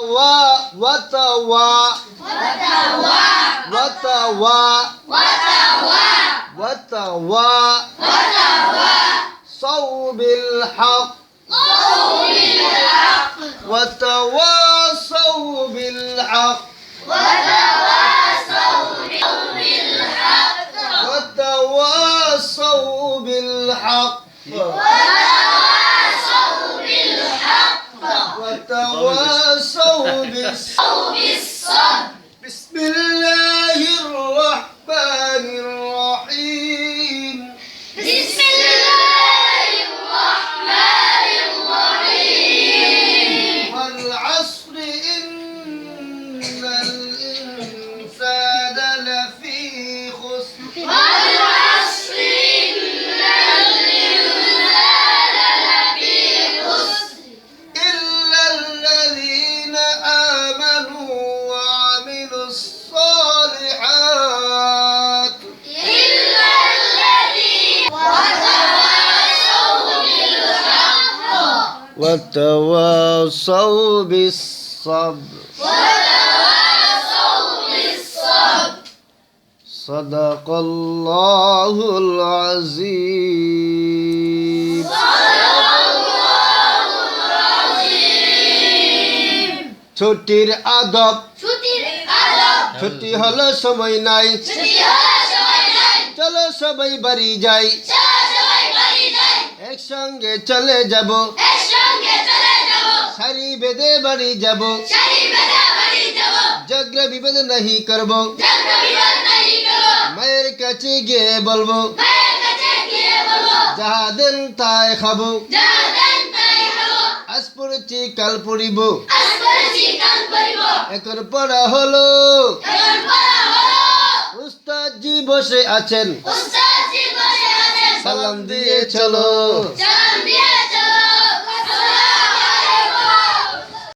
وتوا وتوا وتوا وتوا صوب الحق وتواصوا بالصبر بسم الله الصالحات إلا الذين وتواصوا بالحق وتواصوا بالصبر وتواصوا بالصبر صدق الله العظيم ছুটির আদব ছুটির আদব ছুটি হলো সময় নাই। চলো সবাই বাড়ি যাই। একসঙ্গে চলে যাব। সারি বেঁধে বাড়ি যাব। যজ্ঞ বিভেদ নাহি করব। নাই করব। মায়ের কাছে গিয়ে বলব যাহা দেন তাই খাব। আজ পড়েছি কাল পড়িব। এখন পড়া হলো। উস্তাদজি বসে আছেন। উস্তাদ জি বসে আছেন। সালাম দিয়ে চলো।